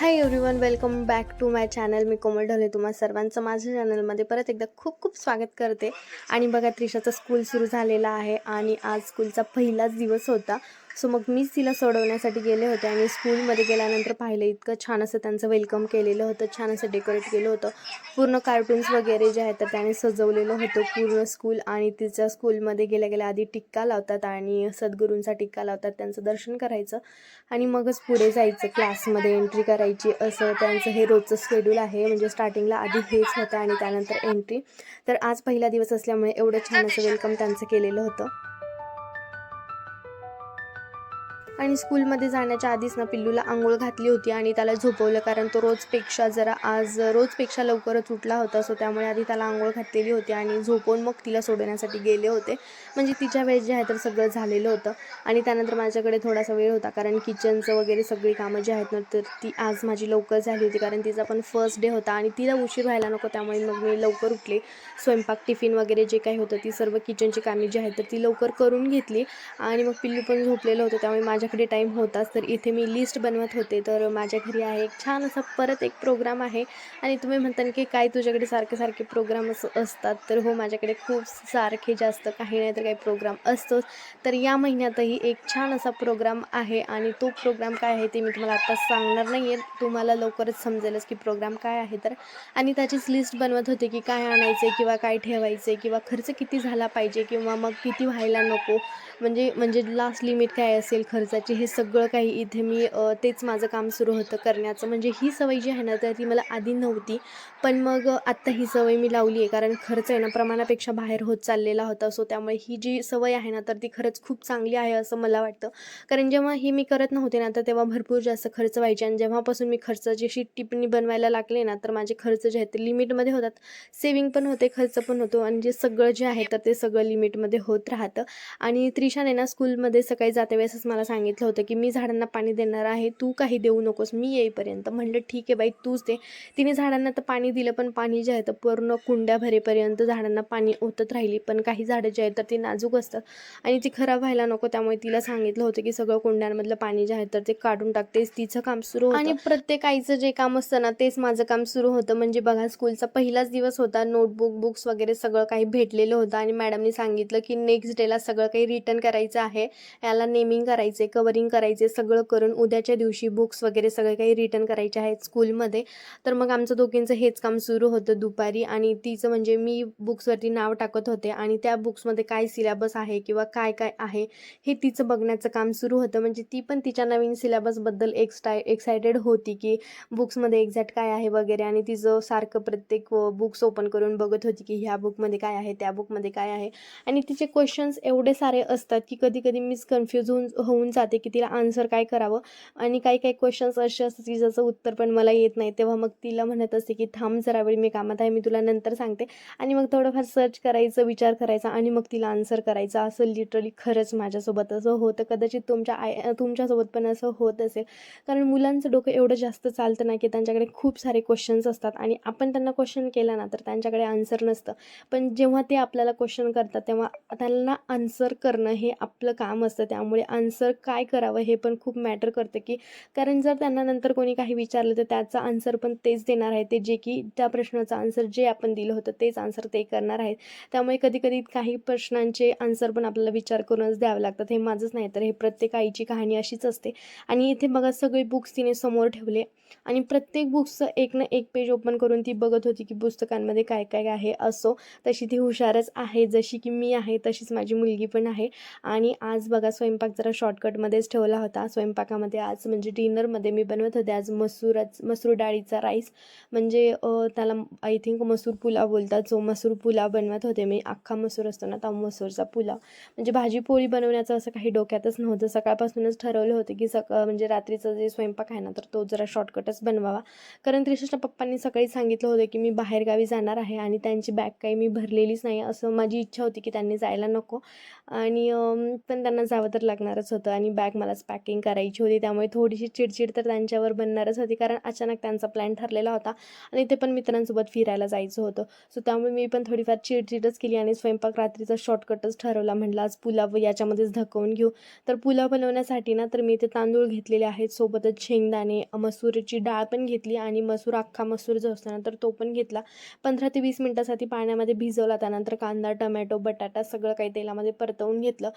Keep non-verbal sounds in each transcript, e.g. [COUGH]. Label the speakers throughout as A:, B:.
A: Hi everyone welcome back to my channel मी कोमल ढोले तुम्हा सर्वांचं माझ्या चॅनलमध्ये परत एकदा खूप खूप स्वागत करते. आणि बघा त्रिशाचं स्कूल सुरू झालेलं आहे आणि आज स्कूलचा पहिलाच दिवस होता. सो मग मीच तिला सोडवण्यासाठी गेले होते आणि स्कूलमध्ये गेल्यानंतर पाहिलं इतकं छान असं त्यांचं वेलकम केलेलं होतं छान असं डेकोरेट केलं होतं. पूर्ण कार्टून्स वगैरे जे आहेत तर त्याने सजवलेलं होतं पूर्ण स्कूल आणि तिच्या स्कूलमध्ये गेल्या गेल्या आधी टिक्का लावतात आणि सद्गुरूंचा टिक्का लावतात त्यांचं दर्शन करायचं आणि मगच पुढे जायचं क्लासमध्ये एंट्री करायची असं त्यांचं हे रोजचं शेड्यूल आहे. म्हणजे स्टार्टिंगला आधी हेच होतं आणि त्यानंतर एंट्री तर आज पहिला दिवस असल्यामुळे एवढं छान असं वेलकम त्यांचं केलेलं होतं. आणि स्कूलमध्ये जाण्याच्या आधीच ना पिल्लूला आंघोळ घातली होती आणि त्याला झोपवलं कारण तो रोजपेक्षा जरा आज रोजपेक्षा लवकरच उठला होता सो त्यामुळे आधी त्याला आंघोळ घातलेली होती आणि झोपवून मग तिला सोडवण्यासाठी गेले होते. म्हणजे तिच्या वेळेस जे आहे तर सगळं झालेलं होतं आणि त्यानंतर माझ्याकडे थोडासा वेळ होता कारण किचनचं वगैरे सगळी कामं जी आहेत ना तर ती आज माझी लवकर झाली होती कारण तिचा पण फर्स्ट डे होता आणि तिला उशीर व्हायला नको त्यामुळे मग मी लवकर उठले. स्वयंपाक टिफिन वगैरे जे काही होतं ती सर्व किचनची कामे जी आहेत तर ती लवकर करून घेतली आणि मग पिल्लू पण झोपलेलं होतं त्यामुळे माझ्या माझ्याकडे टाईम होताच तर इथे मी लिस्ट बनवत होते. तर माझ्या घरी आहे एक छान असा परत एक प्रोग्राम आहे. आणि तुम्ही म्हणता की काय तुझ्याकडे सारखे सारखे प्रोग्राम असं असतात. तर हो माझ्याकडे खूप सारखे जास्त काही नाही तर काही प्रोग्राम असतोच. तर या महिन्यातही एक छान असा प्रोग्राम आहे. आणि तो प्रोग्राम काय आहे ते मी तुम्हाला आत्ता सांगणार नाही आहे तुम्हाला लवकरच समजेलच की प्रोग्राम काय आहे तर. आणि त्याचीच लिस्ट बनवत होते की काय आणायचं आहे किंवा काय ठेवायचं आहे किंवा खर्च किती झाला पाहिजे किंवा मग किती व्हायला नको. म्हणजे म्हणजे लास्ट लिमिट काय असेल खर्च खर्चाची हे सगळं काही इथे मी तेच माझं काम सुरू होतं करण्याचं. म्हणजे ही सवय जी आहे ना तर ती मला आधी नव्हती. पण मग आत्ता ही सवय मी लावली आहे कारण खर्च आहे ना प्रमाणापेक्षा बाहेर होत चाललेला होता. सो त्यामुळे ही जी सवय आहे ना तर ती खरंच खूप चांगली आहे असं मला वाटतं. कारण जेव्हा ही मी करत नव्हते ना तर तेव्हा भरपूर जास्त खर्च व्हायचे. आणि जेव्हापासून मी खर्चाची अशी टिप्पणी बनवायला लागले ना तर माझे खर्च जे आहेत ते लिमिटमध्ये होतात. सेविंग पण होते खर्च पण होतो. आणि जे सगळं जे आहे तर ते सगळं लिमिटमध्ये होत राहतं. आणि त्रिशाने ना स्कूलमध्ये सकाळी जाते वेळेसच मला सांगितलं होतं की मी झाडांना पाणी देणार आहे तू काही देऊ नकोस मी येईपर्यंत. म्हणलं ठीक आहे बाई तूच दे. तिने झाडांना तर पाणी दिलं पण पाणी जे आहे तर पूर्ण कुंड्या भरेपर्यंत झाडांना पाणी ओतत राहिली. पण काही झाडं जे आहेत तर ती नाजूक असतात. आणि ती खराब व्हायला नको त्यामुळे तिला सांगितलं होतं की सगळं कुंड्यांमधलं पाणी जे आहे तर ते काढून टाकतेच तिचं काम सुरू होतं. आणि प्रत्येक आईचं जे काम असतं ना तेच माझं काम सुरू होतं. म्हणजे बघा स्कूलचा पहिलाच दिवस होता. नोटबुक बुक्स वगैरे सगळं काही भेटलेलं होतं. आणि मॅडमनी सांगितलं की नेक्स्ट डेला सगळं काही रिटर्न करायचं आहे. याला नेमिंग करायचं आहे कवरिंग करायचे सगळं करून उद्याच्या दिवशी बुक्स वगैरे सगळे काही रिटर्न करायचे आहेत स्कूलमध्ये तर मग आमचं दोघींचं हेच काम सुरू होतं दुपारी आणि तिचं म्हणजे मी बुक्सवरती नाव टाकत होते आणि त्या बुक्समध्ये काय सिलेबस आहे किंवा काय काय आहे हे तिचं बघण्याचं काम सुरू होतं. म्हणजे ती पण तिच्या नवीन सिलेबसबद्दल एक्सटाय एक्सायटेड होती की बुक्समध्ये एक्झॅक्ट काय आहे वगैरे आणि तिचं सारखं प्रत्येक बुक्स ओपन करून बघत होती की ह्या बुकमध्ये काय आहे त्या बुकमध्ये काय आहे. आणि तिचे क्वेश्चन्स एवढे सारे असतात की कधी कधी मीच कन्फ्यूज होऊन होऊन जाते की तिला आन्सर काय करावं? आणि काही काही क्वेश्चन्स असे असतात की ज्याचं उत्तर पण मला येत नाही. तेव्हा मग तिला म्हणत असते की थांब जरा वेळ मी कामात आहे मी तुला नंतर सांगते. आणि मग थोडंफार सर्च करायचं विचार करायचा आणि मग तिला आन्सर करायचा. असं लिटरली खरंच माझ्यासोबत असं होतं. कदाचित तुमच्या आय तुमच्यासोबत पण असं होत असेल. कारण मुलांचं डोकं एवढं जास्त चालतं ना की त्यांच्याकडे खूप सारे क्वेश्चन्स असतात. आणि आपण त्यांना क्वेश्चन केला ना तर त्यांच्याकडे आन्सर नसतं. पण जेव्हा ते आपल्याला क्वेश्चन करतात तेव्हा त्यांना आन्सर करणं हे आपलं काम असतं. त्यामुळे आन्सर काय करावं हे पण खूप मॅटर करतं की कारण जर त्यांना नंतर कोणी काही विचारलं तर त्याचा आन्सर पण तेच देणार आहे. ते जे की त्या प्रश्नाचा आन्सर जे आपण दिलं होतं तेच आन्सर ते करणार आहेत. त्यामुळे कधीकधी काही प्रश्नांचे आन्सर पण आपल्याला विचार करूनच द्यावे लागतात. हे माझंच नाही तर हे प्रत्येक आईची कहाणी अशीच असते. आणि इथे बघा सगळे बुक्स तिने समोर ठेवले. आणि प्रत्येक बुक्सचं एक ना एक पेज ओपन करून ती बघत होती की पुस्तकांमध्ये काय काय आहे असो. तशी ती हुशारच आहे. जशी की मी आहे तशीच माझी मुलगी पण आहे. आणि आज बघा स्वयंपाक जरा शॉर्टकटमध्येच ठेवला होता. स्वयंपाकामध्ये आज म्हणजे डिनरमध्ये मी बनवत होते. आज मसूरच मसूर डाळीचा राईस म्हणजे त्याला आय थिंक मसूर पुलाव बोलतात. जो मसूर पुलाव बनवत होते मी. अख्खा मसूर असतो ना तो मसूरचा पुलाव. म्हणजे भाजी पोळी बनवण्याचं असं काही डोक्यातच नव्हतं. सकाळपासूनच ठरवलं होतं की सकाळ म्हणजे रात्रीचा जे स्वयंपाक आहे ना तर तो जरा शॉर्टकट शॉर्टकटच बनवावा. कारण त्रिशाच्या पप्पांनी सकाळी सांगितलं होतं की मी बाहेरगावी जाणार आहे आणि त्यांची बॅग काही मी भरलेलीच नाही असं माझी इच्छा होती की त्यांनी जायला नको. आणि पण त्यांना जावं तर लागणारच होतं आणि बॅग मलाच पॅकिंग करायची होती. त्यामुळे थोडीशी चिडचिड तर त्यांच्यावर बनणारच होती कारण अचानक त्यांचा प्लॅन ठरलेला होता आणि ते पण मित्रांसोबत फिरायला जायचं होतं. सो त्यामुळे मी पण थोडीफार चिडचिडच केली आणि स्वयंपाक रात्रीचा शॉर्टकटच ठरवला. म्हटलं आज पुलाव याच्यामध्येच धकवून घेऊ. तर पुलाव बनवण्यासाठी ना तर मी इथे तांदूळ घेतलेले आहेत. सोबतच शेंगदाणे मसूर मसूरची डाळ पण घेतली आणि मसूर अख्खा मसूर जो असतो ना तर तो पण घेतला. पंधरा ते वीस मिनटासाठी पाण्यामध्ये भिजवला त्यानंतर कांदा टमॅटो बटाटा सगळं काही तेलामध्ये परतवून घेतलं.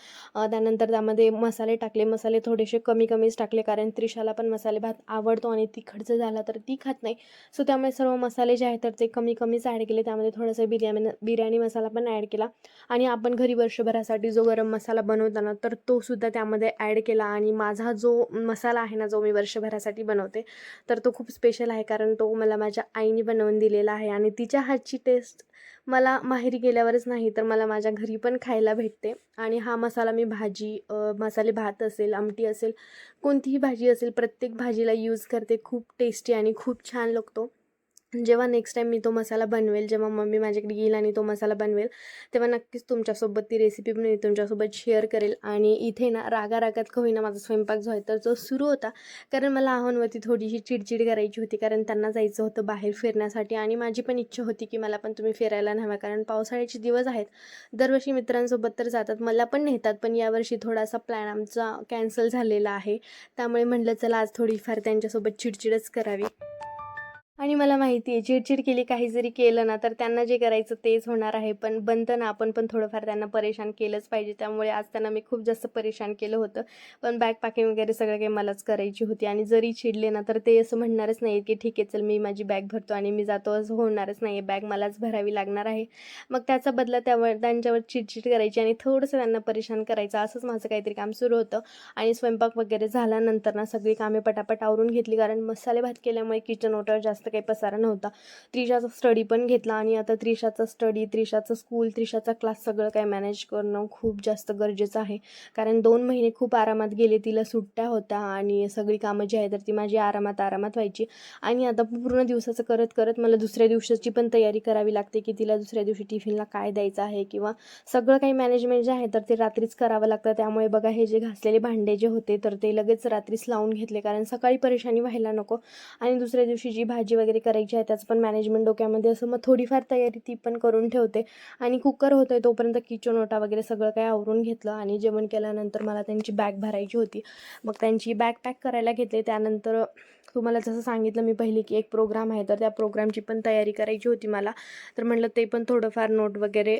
A: त्यानंतर त्यामध्ये मसाले टाकले. मसाले थोडेसे कमी कमीच टाकले कारण त्रिशाला पण मसाले भात आवडतो आणि तिखट जर झाला तर ती खात नाही. सो त्यामुळे सर्व मसाले जे आहेत तर ते कमी कमीच ॲड केले. त्यामध्ये थोडंसं बिर्याणी बिर्याणी मसाला पण ॲड केला. आणि आपण घरी वर्षभरासाठी जो गरम मसाला बनवताना तर तो सुद्धा त्यामध्ये ॲड केला. आणि माझा जो मसाला आहे ना जो मी वर्षभरासाठी बनवते तर तो खूप स्पेशल आहे कारण तो मला माझ्या आईने बनवून दिलेला आहे आणि तिच्या हातची टेस्ट मला माहेरी गेल्यावरच नाही तर मला माझ्या घरी पण खायला भेटते. आणि हा मसाला मी भाजी मसाले भात असेल आमटी असेल कोणतीही भाजी असेल प्रत्येक भाजीला यूज करते. खूप टेस्टी आणि खूप छान लागतो. जेव्हा नेक्स्ट टाईम मी तो मसाला बनवेल जेव्हा मम्मी माझ्याकडे येईल आणि तो मसाला बनवेल तेव्हा नक्कीच तुमच्यासोबत ती रेसिपी पण मी तुमच्यासोबत शेअर करेल. आणि इथे ना रागा रागात का होईना माझा स्वयंपाक जो आहे तर जो सुरू होता कारण मला आव्हानवरती थोडीशी चिडचिड करायची होती कारण त्यांना जायचं होतं बाहेर फिरण्यासाठी. आणि माझी पण इच्छा होती की मला पण तुम्ही फिरायला न्हाव्या कारण पावसाळ्याचे दिवस आहेत. दरवर्षी मित्रांसोबत तर जातात मला पण नेतात पण यावर्षी थोडासा प्लॅन आमचा कॅन्सल झालेला आहे. त्यामुळे म्हटलं चला आज थोडीफार त्यांच्यासोबत चिडचिडच करावी. आणि मला माहिती आहे चिडचिड केली काही जरी केलं ना तर त्यांना जे करायचं तेच होणार आहे. पण बनतं ना आपण पण थोडंफार त्यांना परेशान केलंच पाहिजे. त्यामुळे आज त्यांना मी खूप जास्त परेशान केलं होतं. पण बॅग पॅकिंग वगैरे सगळं काही मलाच करायची होती. आणि जरी चिडले ना तर ते असं म्हणणारच नाही की ठीक आहे चल मी माझी बॅग भरतो आणि मी जातो. असं होणारच नाही आहे बॅग मलाच भरावी लागणार आहे. मग त्याचा बदला त्यावर त्यांच्यावर चिडचिड करायची आणि थोडंसं त्यांना परेशान करायचं. असंच माझं काहीतरी काम सुरू होतं. आणि स्वयंपाक वगैरे झाल्यानंतर ना सगळी कामे पटापट आवरून घेतली. कारण मसाले भात केल्यामुळे किचन ओटर जास्त काही पसारा नव्हता. त्रिशाचा स्टडी पण घेतला आणि आता त्रिशाचा स्टडी त्रिशाचं स्कूल त्रिशाचा क्लास सगळं काय मॅनेज करणं खूप जास्त गरजेचं आहे. कारण दोन महिने खूप आरामात गेले तिला सुट्ट्या होत्या आणि सगळी कामं जी आहे तर ती माझी आरामात आरामात व्हायची. आणि आता पूर्ण दिवसाचं करत करत मला दुसऱ्या दिवसाची पण तयारी करावी लागते की तिला दुसऱ्या दिवशी टिफिनला काय द्यायचं आहे किंवा सगळं काही मॅनेजमेंट जे आहे तर ते रात्रीच करावं लागतं. त्यामुळे बघा हे जे घासलेले भांडे जे होते तर ते लगेच रात्रीच लावून घेतले कारण सकाळी परेशानी व्हायला नको. आणि दुसऱ्या दिवशी जी भाजी वगैरे करायची आहे त्याचं पण मॅनेजमेंट डोक्यामध्ये असं मग थोडीफार तयारी ती पण करून ठेवते. आणि कुकर होतं आहे तोपर्यंत किचन ओटा वगैरे सगळं काही आवरून घेतलं आणि जेवण केल्यानंतर मला त्यांची बॅग भरायची होती. मग त्यांची बॅग पॅक करायला घेतले. त्यानंतर तुम्हाला जसं सांगितलं मी पहिले की एक प्रोग्राम आहे तर त्या प्रोग्रामची पण तयारी करायची होती मला. तर म्हटलं ते पण थोडंफार नोट वगैरे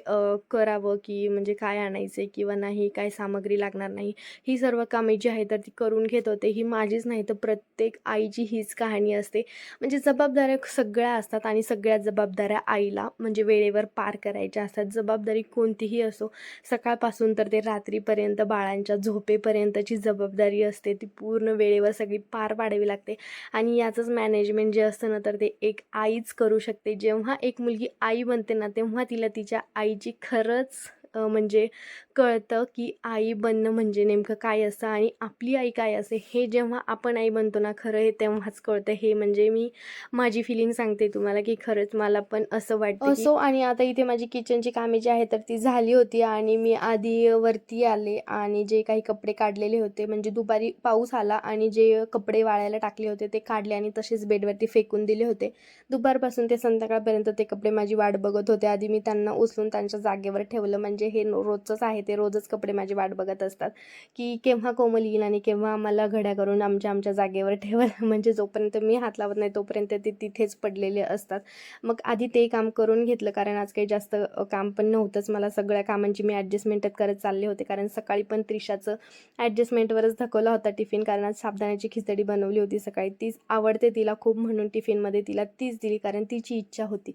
A: करावं की म्हणजे काय आणायचं किंवा नाही काय सामग्री लागणार नाही. ही सर्व कामे जी आहे तर ती करून घेत होते. ही माझीच नाही तर प्रत्येक आईची हीच कहाणी असते. म्हणजे जबाबदाऱ्या सगळ्या असतात आणि सगळ्या जबाबदाऱ्या आईला म्हणजे वेळेवर पार करायच्या असतात. जबाबदारी कोणतीही असो सकाळपासून तर ते रात्रीपर्यंत बाळांच्या झोपेपर्यंतची जबाबदारी असते. ती पूर्ण वेळेवर सगळी पार पाडावी लागते. आणि याचंच मॅनेजमेंट जे असतं ना तर ते एक आईच करू शकते. जेव्हा एक मुलगी आई बनते ना तेव्हा तिला तिच्या आईची खरंच म्हणजे कळतं की आई बनणं म्हणजे नेमकं काय असतं आणि आपली आई काय असते हे जेव्हा आपण आई बनतो ना खरं हे तेव्हाच कळतं. हे म्हणजे मी माझी फिलिंग सांगते तुम्हाला की खरंच मला पण असं वाटतं असो आणि आता इथे माझी किचनची कामे जी आहे तर ती झाली होती आणि मी आधी वरती आले आणि जे काही कपडे काढलेले होते म्हणजे दुपारी पाऊस आला आणि जे कपडे वाळायला टाकले होते ते काढले आणि तसेच बेडवरती फेकून दिले होते. दुपारपासून ते संध्याकाळपर्यंत ते कपडे माझी वाट बघत होते. आधी मी त्यांना उचलून त्यांच्या जागेवर ठेवलं म्हणजे म्हणजे हे नो- रोजचंच आहे ते रोजच कपडे माझी वाट बघत असतात. की केव्हा कोमल येईल आणि केव्हा आम्हाला घड्या करून आमच्या आमच्या जागेवर ठेवायला. [LAUGHS] म्हणजे जोपर्यंत मी हात लावत नाही तोपर्यंत ते तिथेच पडलेले असतात. मग आधी ते काम करून घेतलं कारण आज काही जास्त काम पण नव्हतंच. मला सगळ्या कामांची मी ॲडजस्टमेंटच करत चालले होते कारण सकाळी पण त्रिशाचं ॲडजस्टमेंटवरच धकवला होता टिफिन कारण आज साबदाण्याची खिचडी बनवली होती सकाळी. तीच आवडते तिला खूप म्हणून टिफिनमध्ये तिला तीच दिली कारण तिची इच्छा होती.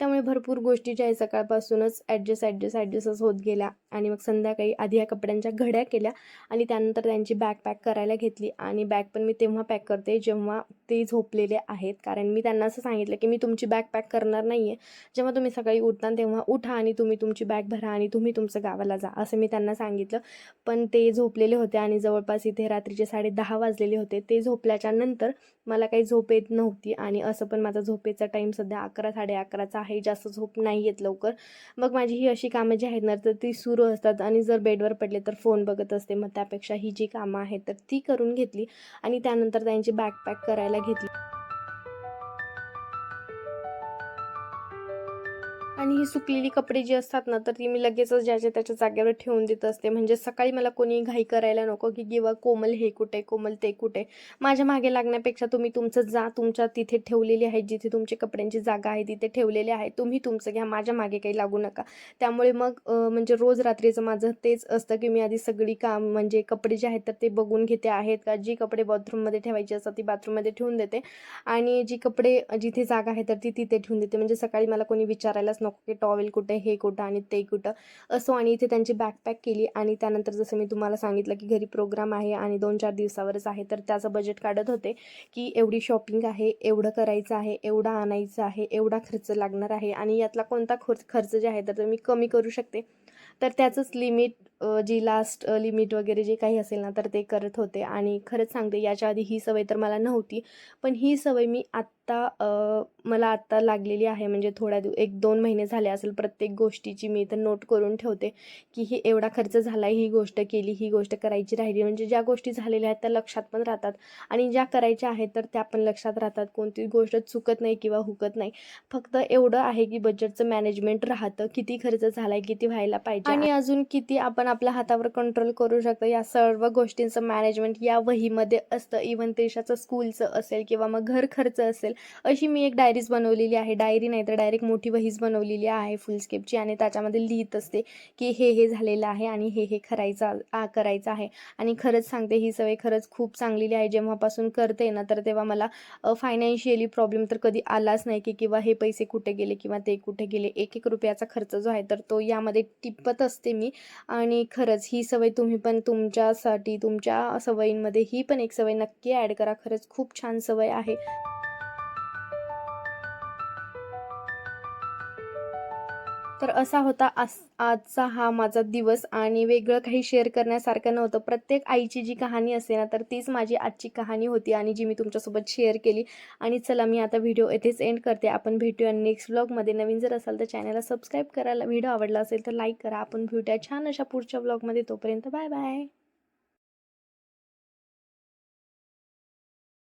A: त्यामुळे भरपूर गोष्टी ज्या आहे सकाळपासूनच ॲडजस्ट ॲडजस्ट ॲडजस्टच होत गेल्या आणि मग संध्याकाळी आधी या कपड्यांच्या घड्या केल्या आणि त्यानंतर त्यांची बॅग पॅक करायला घेतली. आणि बॅग पण मी तेव्हा पॅक करते जेव्हा ते झोपलेले आहेत. कारण मी त्यांना असं सांगितलं की मी तुमची बॅग पॅक करणार नाही आहे जेव्हा तुम्ही सकाळी उठता तेव्हा उठा आणि तुम्ही तुमची बॅग भरा आणि तुम्ही तुमचं गावाला जा असं मी त्यांना सांगितलं. पण ते झोपलेले होते आणि जवळपास इथे रात्रीचे साडे दहा वाजलेले होते. ते झोपल्याच्या नंतर मला काही झोप येत नव्हती आणि असं पण माझा झोपेचा टाईम सध्या अकरा साडे अकराचा आहे. जास्त झोप नाही येत लवकर. मग माझी ही अशी कामं जी आहेत ना तर ती सुरू असतात आणि जर बेडवर पडले तर फोन बघत असते. मग त्यापेक्षा ही जी कामं आहेत तर ती करून घेतली आणि त्यानंतर त्यांची बॅग पॅक करायला घेतली. आणि ही सुकलेली कपडे जी असतात ना तर ती मी लगेचच ज्याच्या त्याच्या जागेवर ठेवून देत असते. म्हणजे सकाळी मला कोणी घाई करायला नको की किंवा कोमल हे कुठे कोमल ते कुठे? माझ्या मागे लागण्यापेक्षा तुम्ही तुमचं जा तुमच्या तिथे ठेवलेली आहे जिथे तुमचे कपड्यांची जागा आहे तिथे ठेवलेली आहे तुम्ही तुमचं घ्या माझ्या मागे काही लागू नका. त्यामुळे मग म्हणजे रोज रात्रीचं माझं तेच असतं की मी आधी सगळी काम म्हणजे कपडे जे आहेत तर ते बघून घेते आहेत का? जी कपडे बाथरूममध्ये ठेवायची असतात ती बाथरूममध्ये ठेवून देते. आणि जी कपडे जिथे जागा आहे तर ती तिथे ठेवून देते. म्हणजे सकाळी मला कोणी विचारायलाच नको की टॉवेल कुठे हे कुठं आणि ते कुठं. असो आणि इथे त्यांची बॅकपॅक केली आणि त्यानंतर जसं मी तुम्हाला सांगितलं की घरी प्रोग्राम आहे आणि दोन चार दिवसावरच आहे तर त्याचं बजेट काढत होते की एवढी शॉपिंग आहे एवढं करायचं आहे एवढं आणायचं आहे एवढा खर्च लागणार आहे आणि यातला कोणता खर्च खर्च जे आहे तर मी कमी करू शकते. तर त्याचंच लिमिट जी लास्ट लिमिट वगैरे जे काही असेल ना तर ते करत होते. आणि खरंच सांगते याच्या आधी ही सवय तर मला नव्हती. पण ही सवय मी आत्ता मला आत्ता लागलेली आहे. म्हणजे थोड्या दिव एक दोन महिने झाले असेल प्रत्येक गोष्टीची मी तर नोट करून ठेवते की ही एवढा खर्च झाला ही गोष्ट केली ही गोष्ट करायची राहिली. म्हणजे ज्या गोष्टी झालेल्या आहेत त्या लक्षात पण राहतात. आणि ज्या करायच्या आहेत तर त्या पण लक्षात राहतात. कोणती गोष्ट चुकत नाही किंवा हुकत नाही. फक्त एवढं आहे की बजेटचं मॅनेजमेंट राहतं. किती खर्च झालाय किती व्हायला पाहिजे. आणि अजून किती आपण आपल्या हातावर कंट्रोल करू शकतो. या सर्व गोष्टींचं मॅनेजमेंट या वहीमध्ये असतं. इवन त्रिशाचं स्कूलचं असेल किंवा मग घर खर्च असेल. अशी मी एक डायरीज बनवलेली आहे. डायरी नाही तर डायरेक्ट मोठी वहीच बनवलेली आहे. फुलस्केपची आणि त्याच्यामध्ये लिहित असते की हे हे झालेलं आहे आणि हे हे करायचं आ करायचं आहे. आणि खरंच सांगते ही सवय खरंच खूप चांगलेली आहे. जेव्हापासून करते ना तर तेव्हा मला फायनान्शियली प्रॉब्लेम तर कधी आलाच नाही की किंवा हे पैसे कुठे गेले किंवा ते कुठे गेले. एक एक रुपयाचा खर्च जो आहे तर तो यामध्ये टिपत असते मी. आणि आणि खरंच ही सवय तुम्ही पण तुमच्यासाठी तुमच्या सवयींमध्ये ही पण एक सवय नक्की ॲड करा. खरंच खूप छान सवय आहे. तर असा होता आज आजचा हा माझा दिवस आणि वेगळं काही शेअर करण्यासारखं नव्हतं. प्रत्येक आईची जी कहाणी असते ना तर तीच माझी आजची कहाणी होती आणि जी मी तुमच्यासोबत शेअर केली. आणि चला मी आता व्हिडिओ येथेच एंड करते. आपण भेटूया नेक्स्ट ब्लॉगमध्ये नवीन जर असाल तर चॅनलला सबस्क्राईब करायला. व्हिडिओ आवडला असेल तर लाईक करा. आपण भेटूया छान अशा पुढच्या ब्लॉगमध्ये तोपर्यंत बाय बाय